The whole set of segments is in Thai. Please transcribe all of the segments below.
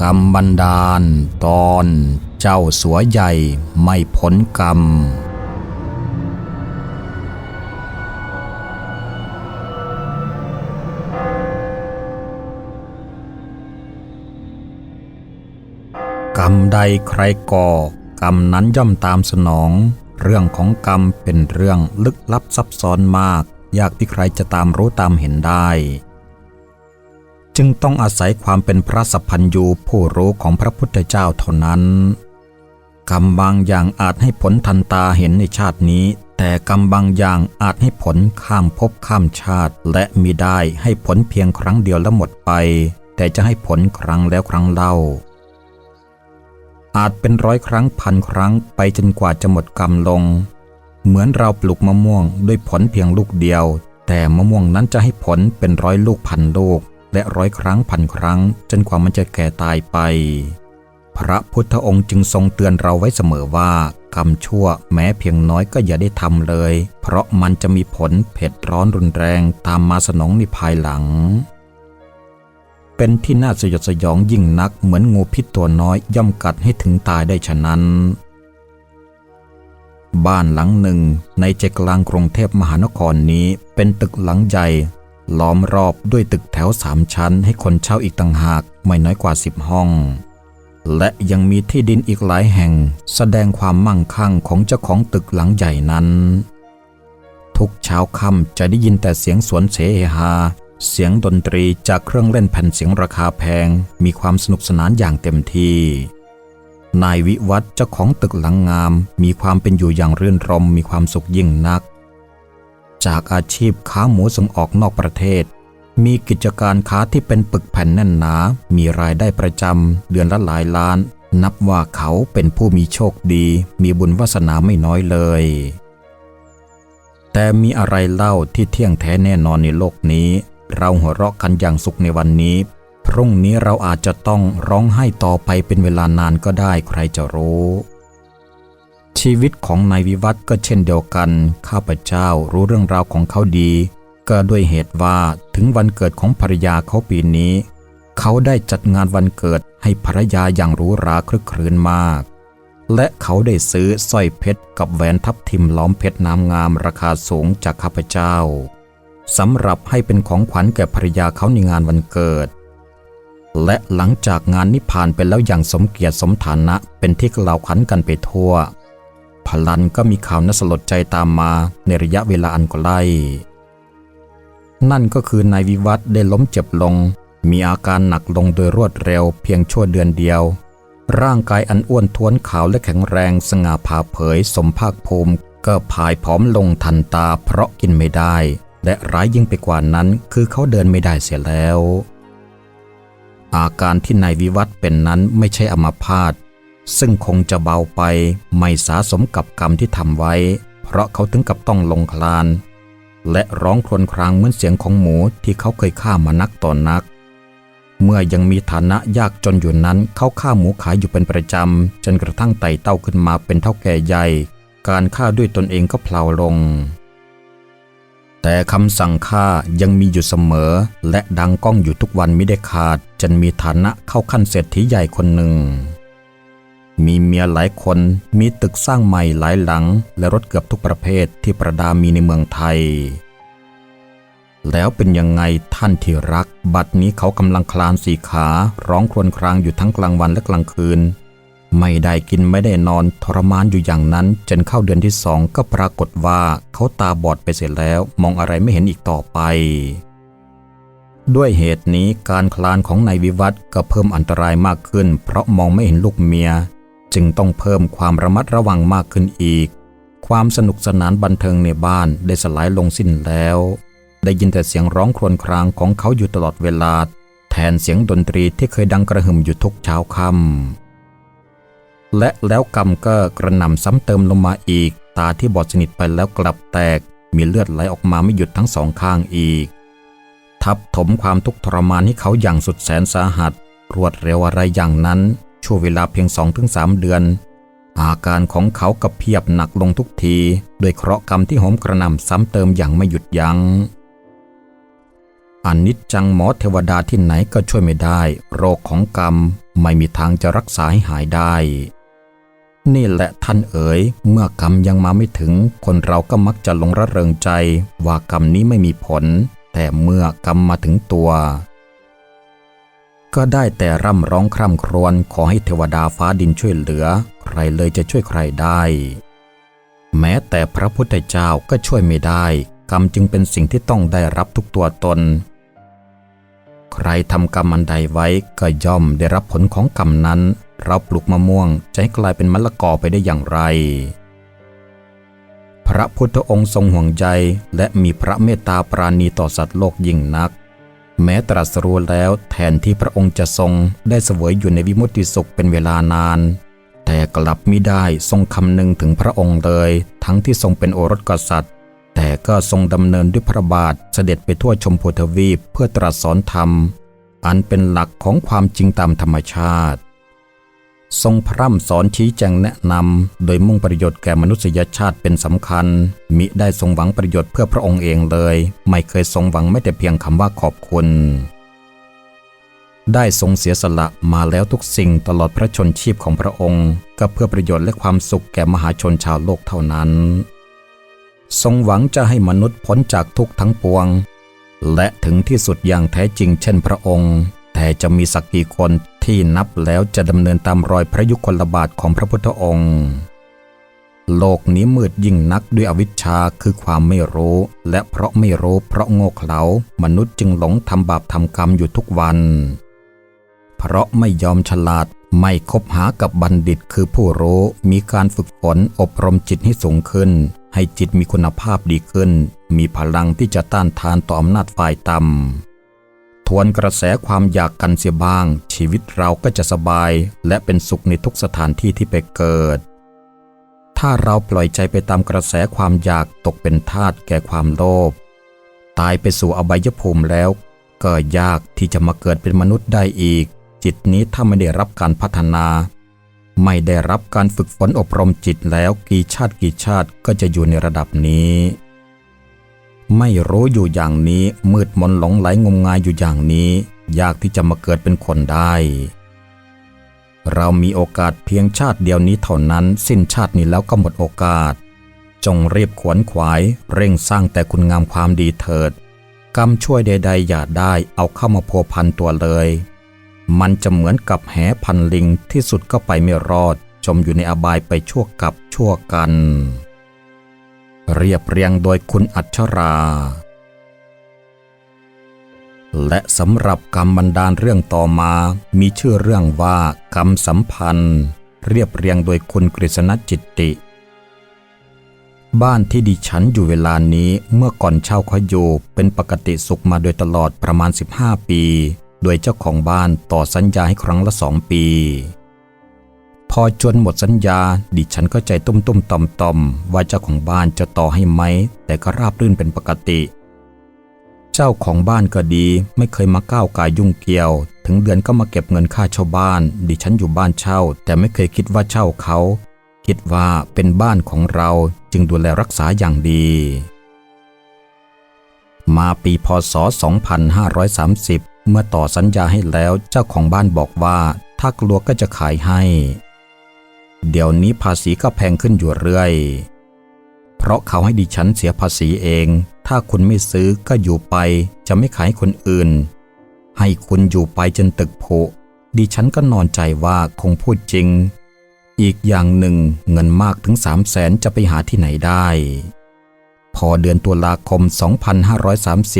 กรรมบันดาล ตอนเจ้าสัวใหญ่ไม่ผลกรรม กรรมใดใครก่อกรรมนั้นย่อมตามสนอง เรื่องของกรรมเป็นเรื่องลึกลับซับซ้อนมาก ยากที่ใครจะตามรู้ตามเห็นได้ จึงต้องอาศัยความเป็นพระสัพพัญญูผู้รู้ของพระพุทธเจ้าเท่านั้น กรรมบางอย่างอาจให้ผลทันตาเห็นในชาตินี้ แต่กรรมบางอย่างอาจให้ผลข้ามภพข้ามชาติ และมีได้ให้ผลเพียงครั้งเดียวแล้วหมดไป แต่จะให้ผลครั้งแล้วครั้งเล่า อาจเป็นร้อยครั้งพันครั้งไปจนกว่าจะหมดกรรมลง เหมือนเราปลูกมะม่วงด้วยผลเพียงลูกเดียว แต่มะม่วงนั้นจะให้ผลเป็นร้อยลูกพันลูก และร้อยครั้งพันครั้ง จนกว่ามันจะแก่ตายไป พระพุทธองค์จึงทรงเตือนเราไว้เสมอว่ากรรมชั่วแม้เพียงน้อยก็อย่าได้ทำเลย เพราะมันจะมีผลเผ็ดร้อนรุนแรงตามมาสนองในภายหลัง เป็นที่น่าสยดสยองยิ่งนักเหมือนงูพิษตัวน้อยย่อมกัดให้ถึงตายได้ฉะนั้น บ้านหลังหนึ่งในใจกลางกรุงเทพมหานครนี้เป็นตึกหลังใหญ่ ล้อมรอบด้วยตึกแถวสามชั้นให้คนเช่าอีกต่างหากไม่น้อยกว่าสิบห้อง และยังมีที่ดินอีกหลายแห่งแสดงความมั่งคั่งของเจ้าของตึกหลังใหญ่นั้น ทุกเช้าค่ำจะได้ยินแต่เสียงสวนเสฮาเสียงดนตรีจากเครื่องเล่นแผ่นเสียงราคาแพง มีความสนุกสนานอย่างเต็มที่นายวิวัฒเจ้าของตึกหลังงาม มีความเป็นอยู่อย่างเรื่นรมมีความสุขยิ่งนัก จากอาชีพค้าหมูส่งออกนอกประเทศ มีกิจการค้าที่เป็นปึกแผ่นแน่นหนา มีรายได้ประจำเดือนละหลายล้าน นับว่าเขาเป็นผู้มีโชคดี มีบุญวาสนาไม่น้อยเลย แต่มีอะไรเล่าที่เที่ยงแท้แน่นอนในโลกนี้ เราหัวเราะกันอย่างสุขในวันนี้ พรุ่งนี้เราอาจจะต้องร้องไห้ต่อไปเป็นเวลานานก็ได้ใครจะรู้ ชีวิตของนายวิวัฒน์ก็เช่นเดียวกัน ข้าพเจ้ารู้เรื่องราวของเขาดี ก็ด้วยเหตุว่าถึงวันเกิดของภรรยาเขาปีนี้ เขาได้จัดงานวันเกิดให้ภรรยาอย่างหรูหราคลึกครื้นมาก และเขาได้ซื้อสร้อยเพชรกับแหวนทับทิมล้อมเพชรน้ำงามราคาสูงจากข้าพเจ้าสำหรับให้เป็นของขวัญแก่ภรรยาเขาในงานวันเกิด และหลังจากงานนี้ผ่านไปแล้วอย่างสมเกียรติสมฐานะเป็นที่กล่าวขวัญกันไปทั่ว พลันก็มีข่าวน่าสลดใจตามมาในระยะเวลาอันใกล้นั่นก็คือนายวิวัฒได้ล้มเจ็บลง มีอาการหนักลงโดยรวดเร็วเพียงชั่วเดือนเดียว ร่างกายอันอ้วนท้วนขาวและแข็งแรงสง่าผ่าเผยสมภาคภูมิ ก็ผายผอมลงทันตาเพราะกินไม่ได้ และร้ายยิ่งไปกว่านั้นคือเขาเดินไม่ได้เสียแล้ว อาการที่นายวิวัฒเป็นนั้นไม่ใช่อมาพาต ซึ่งคงจะเบาไปไม่สาสมกับกรรมที่ทำไว้ เพราะเขาถึงกับต้องลงคลาน และร้องครวญครางเหมือนเสียงของหมูที่เขาเคยฆ่ามานักต่อนนัก เมื่อยังมีฐานะยากจนอยู่นั้นเขาฆ่าหมูขายอยู่เป็นประจำจนกระทั่งไต่เต้าขึ้นมาเป็นเท่าแก่ใหญ่ การฆ่าด้วยตนเองก็เพลาลง แต่คำสั่งฆ่ายังมีอยู่เสมอ และดังก้องอยู่ทุกวันไม่ได้ขาดจนมีฐานะเข้าขั้นเศรษฐีใหญ่คนหนึ่ง มีเมียหลายคน มีตึกสร้างใหม่หลายหลัง และรถเกือบทุกประเภทที่ประดามีในเมืองไทย แล้วเป็นยังไงท่านที่รัก บัดนี้เขากำลังคลานสี่ขาร้องครวญครางอยู่ทั้งกลางวันและกลางคืน ไม่ได้กินไม่ได้นอนทรมานอยู่อย่างนั้น จนเข้าเดือนที่สองก็ปรากฏว่าเขาตาบอดไปเสร็จแล้ว มองอะไรไม่เห็นอีกต่อไปด้วยเหตุนี้การคลานของนายวิวัฒก็เพิ่มอันตรายมากขึ้น เพราะมองไม่เห็นลูกเมีย จึงต้องเพิ่มความระมัดระวังมากขึ้นอีก ความสนุกสนานบันเทิงในบ้านได้สลายลงสิ้นแล้ว ได้ยินแต่เสียงร้องครวญครางของเขาอยู่ตลอดเวลา แทนเสียงดนตรีที่เคยดังกระหึ่มอยู่ทุกเช้าค่ำและแล้วกรรมก็กระหน่ำซ้ำเติมลงมาอีก ตาที่บอดสนิทไปแล้วกลับแตก มีเลือดไหลออกมาไม่หยุดทั้งสองข้างอีก ทับถมความทุกข์ทรมานให้เขาอย่างสุดแสนสาหัส รวดเร็วอะไรอย่างนั้น ช่วงเวลาเพียงสองถึงสามเดือน อาการของเขากับเพียบหนักลงทุกทีโดยเคราะห์กรรมที่โหมกระหน่ำซ้ำเติมอย่างไม่หยุดยัง้งอนิจจังหมอเทวดาที่ไหนก็ช่วยไม่ได้ โรคของกรรมไม่มีทางจะรักษาให้หายได้ นี่แหละท่านเอ๋ย เมื่อกรรมยังมาไม่ถึง คนเราก็มักจะหลงระเริงใจ ว่ากรรมนี้ไม่มีผล แต่เมื่อกรรมมาถึงตัว ก็ได้แต่ร่ำร้องคร่ำครวญขอให้เทวดาฟ้าดินช่วยเหลือ ใครเลยจะช่วยใครได้ แม้แต่พระพุทธเจ้าก็ช่วยไม่ได้ กรรมจึงเป็นสิ่งที่ต้องได้รับทุกตัวตน ใครทำกรรมอันใดไว้ก็ย่อมได้รับผลของกรรมนั้น เราปลูกมะม่วงจะให้กลายเป็นมะละกอไปได้อย่างไร พระพุทธองค์ทรงห่วงใยและมีพระเมตตาปราณีต่อสัตว์โลกยิ่งนัก แม้ตรัสรู้แล้วแทนที่พระองค์จะทรงได้เสวยอยู่ในวิมุตติสุขเป็นเวลานาน แต่กลับมิได้ทรงคำนึงถึงพระองค์เลย ทั้งที่ทรงเป็นโอรสกษัตริย์ แต่ก็ทรงดำเนินด้วยพระบาทเสด็จไปทั่วชมพูทวีปเพื่อตรัสสอนธรรม อันเป็นหลักของความจริงตามธรรมชาติ ทรงพร่ำสอนชี้แจงแนะนำ โดยมุ่งประโยชน์แก่มนุษยชาติเป็นสำคัญ มิได้ทรงหวังประโยชน์เพื่อพระองค์เองเลย ไม่เคยทรงหวังแม้แต่เพียงคำว่าขอบคุณ ได้ทรงเสียสละมาแล้วทุกสิ่งตลอดพระชนชีพของพระองค์ ก็เพื่อประโยชน์และความสุขแก่มหาชนชาวโลกเท่านั้น ทรงหวังจะให้มนุษย์พ้นจากทุกข์ทั้งปวง และถึงที่สุดอย่างแท้จริงเช่นพระองค์ แต่จะมีสักกี่คนที่นับแล้วจะดำเนินตามรอยพระยุคลบาทของพระพุทธองค์ โลกนี้มืดยิ่งนักด้วยอวิชชาคือความไม่รู้ และเพราะไม่รู้เพราะโง่เขลามนุษย์จึงหลงทำบาปทำกรรมอยู่ทุกวัน เพราะไม่ยอมฉลาดไม่คบหากับบัณฑิตคือผู้รู้มีการฝึกฝนอบรมจิตให้สูงขึ้น ให้จิตมีคุณภาพดีขึ้น มีพลังที่จะต้านทานต่ออำนาจฝ่ายต่ำ ทวนกระแสความอยากกันเสียบ้าง ชีวิตเราก็จะสบาย และเป็นสุขในทุกสถานที่ที่ไปเกิด ถ้าเราปล่อยใจไปตามกระแสความอยากตกเป็นทาสแก่ความโลภตายไปสู่อบายภูมิแล้ว ก็ยากที่จะมาเกิดเป็นมนุษย์ได้อีก จิตนี้ถ้าไม่ได้รับการพัฒนา ไม่ได้รับการฝึกฝนอบรมจิตแล้วกี่ชาติกี่ชาติก็จะอยู่ในระดับนี้ ไม่รู้อยู่อย่างนี้มืดมนหลงไหลงมงายอยู่อย่างนี้ ยากที่จะมาเกิดเป็นคนได้ เรามีโอกาสเพียงชาติเดียวนี้เท่านั้น สิ้นชาตินี้แล้วก็หมดโอกาส จงรีบขวนขวาย เร่งสร้างแต่คุณงามความดีเถิด กรรมช่วยใด ๆ อย่าได้เอาเข้ามาพัวพันตัวเลย มันจะเหมือนกับแหพันลิงที่สุดก็ไปไม่รอด จมอยู่ในอบายไปชั่วกับชั่วกัน เรียบเรียงโดยคุณอัชรา และสำหรับกรรมบันดาลเรื่องต่อมามีชื่อเรื่องว่ากรรมสัมพันธ์ เรียบเรียงโดยคุณกฤษณจิตติ บ้านที่ดิฉันอยู่เวลานี้เมื่อก่อนเช่าเขาอยู่เป็นปกติสุขมาโดยตลอดประมาณ 15 ปี โดยเจ้าของบ้านต่อสัญญาให้ครั้งละสองปี พอจนหมดสัญญา ดิฉันก็ใจตุ้มตุ้มต่อมต่อมว่าเจ้าของบ้านจะต่อให้ไหม แต่ก็ราบรื่นเป็นปกติ เจ้าของบ้านก็ดี ไม่เคยมาก้าวกายยุ่งเกี่ยว ถึงเดือนก็มาเก็บเงินค่าเช่าบ้าน ดิฉันอยู่บ้านเช่า แต่ไม่เคยคิดว่าเช่าเขา คิดว่าเป็นบ้านของเราจึงดูแลรักษาอย่างดี มาปีพศ 2530 เมื่อต่อสัญญาให้แล้วเจ้าของบ้านบอกว่า ถ้ากลัวก็จะขายให้ เดี๋ยวนี้ภาษีก็แพงขึ้นอยู่เรื่อย เพราะเขาให้ดิฉันเสียภาษีเอง ถ้าคุณไม่ซื้อก็อยู่ไป จะไม่ขายคนอื่น ให้คุณอยู่ไปจนตึกผุดิฉันก็นอนใจว่าคงพูดจริง อีกอย่างหนึ่งเงินมากถึงสามแสนจะไปหาที่ไหนได้ พอเดือนตุลาคม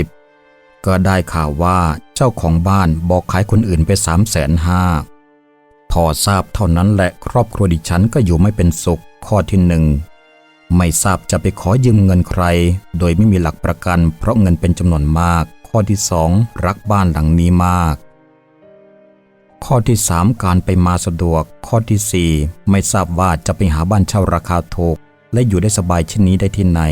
2530 ก็ได้ข่าวว่าเจ้าของบ้านบอกขายคนอื่นไปสามแสนห้า พอทราบเท่านั้นแหละครอบครัวดิฉันก็อยู่ไม่เป็นสุขข้อที่หนึ่งไม่ทราบจะไปขอยืมเงินใคร โดยไม่มีหลักประกัน เพราะเงินเป็นจำนวนมาก ข้อที่สองรักบ้านหลังนี้มาก ข้อที่สามการไปมาสะดวก ข้อที่สี่ไม่ทราบว่าจะไปหาบ้านเช่าราคาถูก และอยู่ได้สบายเช่นนี้ได้ที่ไหน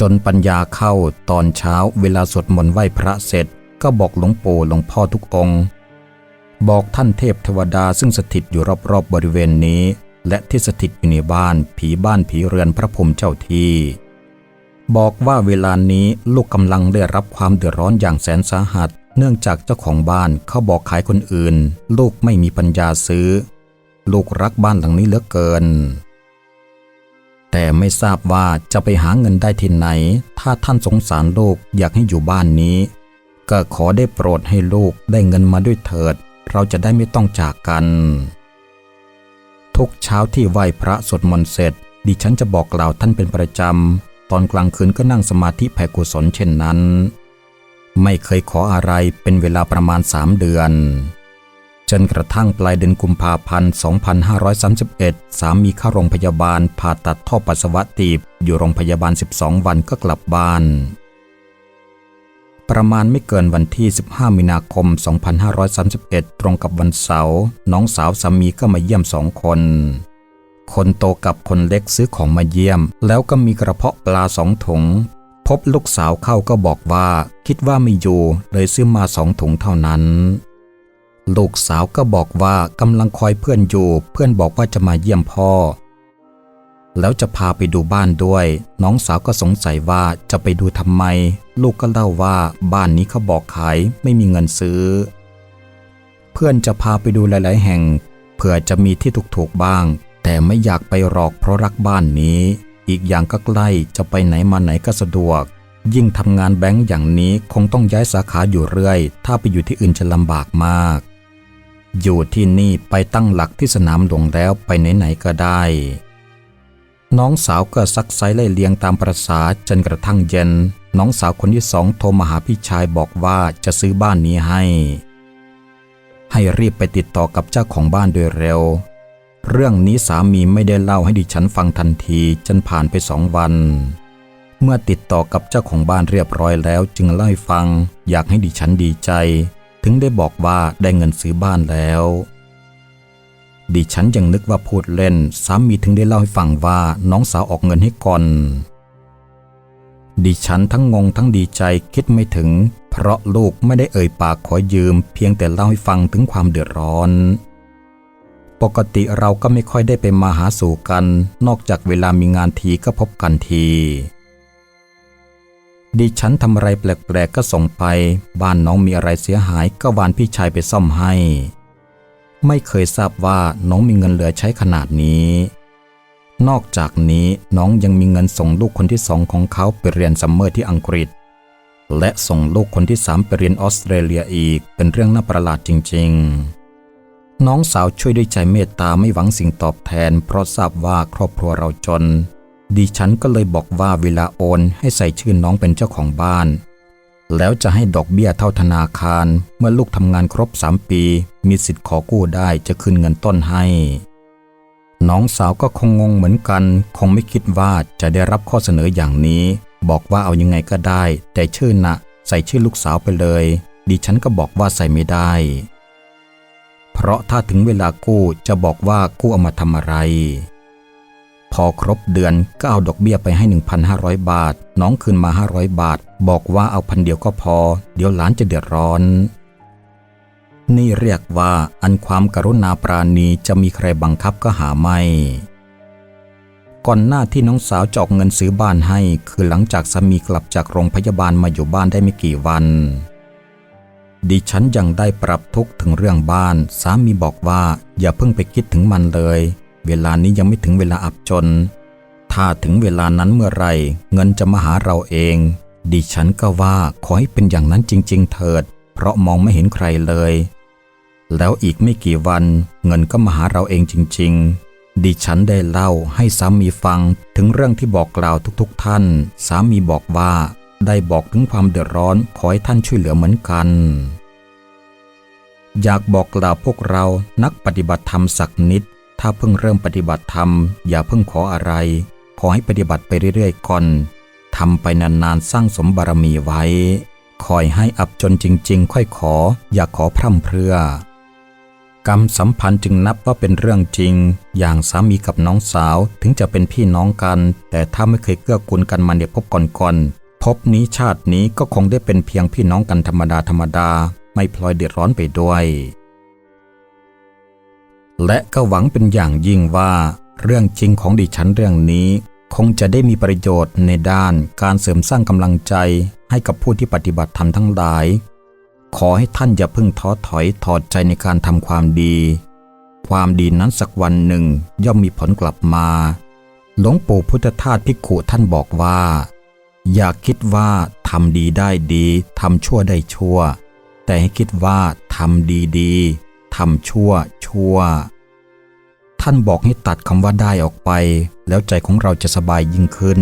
จนปัญญาเข้าตอนเช้าเวลาสวดมนต์ไหว้พระเสร็จ ก็บอกหลวงปู่หลวงพ่อทุกองค์ บอกท่านเทพเทวดาซึ่งสถิตอยู่รอบๆบบริเวณนี้ และที่สถิตอยู่ในบ้านผีบ้านผีเรือนพระพรมเจ้าที่ บอกว่าเวลานี้ลูกกำลังได้รับความเดือดร้อนอย่างแสนสาหัส เนื่องจากเจ้าของบ้านเขาบอกขายคนอื่น ลูกไม่มีปัญญาซื้อ ลูกรักบ้านหลังนี้เหลือเกิน แต่ไม่ทราบว่าจะไปหาเงินได้ที่ไหน ถ้าท่านสงสารลูกอยากให้อยู่บ้านนี้ ก็ขอได้โปรดให้ลูกได้เงินมาด้วยเถิด เราจะได้ไม่ต้องจากกัน ทุกเช้าที่ไหว้พระสวดมนต์เสร็จ ดิฉันจะบอกกล่าวท่านเป็นประจำ ตอนกลางคืนก็นั่งสมาธิแผ่กุศลเช่นนั้น ไม่เคยขออะไรเป็นเวลาประมาณสามเดือน จนกระทั่งปลายเดือนกุมภาพันธ์ 2531 สามีเข้าโรงพยาบาลผ่าตัดท่อปัสสาวะตีบ อยู่โรงพยาบาล 12 วันก็กลับบ้าน ประมาณไม่เกินวันที่ 15 มีนาคม 2531 ตรงกับวันเสาร์น้องสาวสามีก็มาเยี่ยมสองคน คนโตกับคนเล็กซื้อของมาเยี่ยม แล้วก็มีกระเพาะปลาสองถุง พบลูกสาวเข้าก็บอกว่า คิดว่าไม่อยู่เลยซื้อมาสองถุงเท่านั้น ลูกสาวก็บอกว่ากำลังคอยเพื่อนอยู่ เพื่อนบอกว่าจะมาเยี่ยมพ่อ แล้วจะพาไปดูบ้านด้วย น้องสาวก็สงสัยว่าจะไปดูทำไม ลูกก็เล่าว่าบ้านนี้เขาบอกขายไม่มีเงินซื้อ เพื่อนจะพาไปดูหลาย ๆ แห่ง เผื่อจะมีที่ถูกๆบ้าง แต่ไม่อยากไปหรอกเพราะรักบ้านนี้ อีกอย่างก็ใกล้จะไปไหนมาไหนก็สะดวก ยิ่งทำงานแบงก์อย่างนี้คงต้องย้ายสาขาอยู่เรื่อย ถ้าไปอยู่ที่อื่นจะลำบากมาก อยู่ที่นี่ไปตั้งหลักที่สนามหลวงแล้วไปไหนๆก็ได้ น้องสาวก็ซักไซไล่เลียงตามประษาจนกระทั่งเย็น น้องสาวคนที่สองโทรมาหาพี่ชายบอกว่าจะซื้อบ้านนี้ให้ ให้รีบไปติดต่อกับเจ้าของบ้านโดยเร็ว เรื่องนี้สามีไม่ได้เล่าให้ดิฉันฟังทันทีจนผ่านไปสองวัน เมื่อติดต่อกับเจ้าของบ้านเรียบร้อยแล้วจึงเล่าให้ฟัง อยากให้ดิฉันดีใจ ถึงได้บอกว่าได้เงินซื้อบ้านแล้ว ดิฉันยังนึกว่าพูดเล่น สามีถึงได้เล่าให้ฟังว่าน้องสาวออกเงินให้ก่อนดิฉันทั้งงงทั้งดีใจคิดไม่ถึง เพราะลูกไม่ได้เอ่ยปากขอยืม เพียงแต่เล่าให้ฟังถึงความเดือดร้อน ปกติเราก็ไม่ค่อยได้ไปมาหาสู่กัน นอกจากเวลามีงานทีก็พบกันที ดิฉันทำอะไรแปลกๆก็ส่งไป บ้านน้องมีอะไรเสียหายก็วานพี่ชายไปซ่อมให้ ไม่เคยทราบว่าน้องมีเงินเหลือใช้ขนาดนี้ นอกจากนี้น้องยังมีเงินส่งลูกคนที่สองของเขาไปเรียนซัมเมอร์ที่อังกฤษ และส่งลูกคนที่สามไปเรียนออสเตรเลียอีกเป็นเรื่องน่าประหลาดจริง ๆ น้องสาวช่วยด้วยใจเมตตาไม่หวังสิ่งตอบแทน เพราะทราบว่าครอบครัวเราจนดิฉันก็เลยบอกว่าเวลาโอนให้ใส่ชื่อน้องเป็นเจ้าของบ้าน แล้วจะให้ดอกเบี้ยเท่าธนาคาร เมื่อลูกทำงานครบ 3 ปี มีสิทธิ์ขอกู้ได้จะคืนเงินต้นให้ น้องสาวก็คงงงเหมือนกัน คงไม่คิดว่าจะได้รับข้อเสนออย่างนี้ บอกว่าเอายังไงก็ได้ แต่ชื่อนะใส่ชื่อลูกสาวไปเลย ดิฉันก็บอกว่าใส่ไม่ได้ เพราะถ้าถึงเวลากู้จะบอกว่ากู้เอามาทำอะไร พอครบเดือนก็เอาดอกเบี้ยไปให้ 1,500 บาท น้องคืนมา 500 บาท บอกว่าเอาพันเดียวก็พอ เดี๋ยวหลานจะเดือดร้อน นี่เรียกว่าอันความกรุณาปราณีจะมีใครบังคับก็หาไม่ ก่อนหน้าที่น้องสาวจอกเงินซื้อบ้านให้ คือหลังจากสามีกลับจากโรงพยาบาลมาอยู่บ้านได้ไม่กี่วัน ดิฉันยังได้ปรับทุกข์ถึงเรื่องบ้าน สามีบอกว่าอย่าเพิ่งไปคิดถึงมันเลย เวลานี้ยังไม่ถึงเวลาอับจน ถ้าถึงเวลานั้นเมื่อไรเงินจะมาหาเราเอง ดิฉันก็ว่าขอให้เป็นอย่างนั้นจริง ๆ เถิด เพราะมองไม่เห็นใครเลย แล้วอีกไม่กี่วันเงินก็มาหาเราเองจริง ๆ ดิฉันได้เล่าให้สามีฟังถึงเรื่องที่บอกกล่าวทุกๆ ท่าน สามีบอกว่าได้บอกถึงความเดือดร้อนขอให้ท่านช่วยเหลือเหมือนกัน อยากบอกกล่าวพวกเรานักปฏิบัติธรรมสักนิด ถ้าเพิ่งเริ่มปฏิบัติธรรม อย่าเพิ่งขออะไร ขอให้ปฏิบัติไปเรื่อยๆก่อน ทำไปนานๆ สร้างสมบารมีไว้ คอยให้อับจนจริง ๆ ค่อยขอ อย่าขอพร่ำเพรื่อกรรมสัมพันธ์จึงนับว่าเป็นเรื่องจริง อย่างสามีกับน้องสาวถึงจะเป็นพี่น้องกัน แต่ถ้าไม่เคยเกื้อกูลกันมาในภพก่อนๆภพนี้ชาตินี้ก็คงได้เป็นเพียงพี่น้องกันธรรมดาธรรมดา ไม่พลอยเดือดร้อนไปด้วย และก็หวังเป็นอย่างยิ่งว่า เรื่องจริงของดิฉันเรื่องนี้ คงจะได้มีประโยชน์ในด้านการเสริมสร้างกำลังใจให้กับผู้ที่ปฏิบัติธรรมทั้งหลาย ขอให้ท่านอย่าเพิ่งท้อถอยถอดใจในการทำความดี ความดีนั้นสักวันหนึ่งย่อมมีผลกลับมา หลวงปู่พุทธทาสภิกขุท่านบอกว่า อย่าคิดว่าทำดีได้ดีทำชั่วได้ชั่ว แต่ให้คิดว่าทำดีดีทำชั่วชั่ว ท่านบอกให้ตัดคำว่าได้ออกไป แล้วใจของเราจะสบายยิ่งขึ้น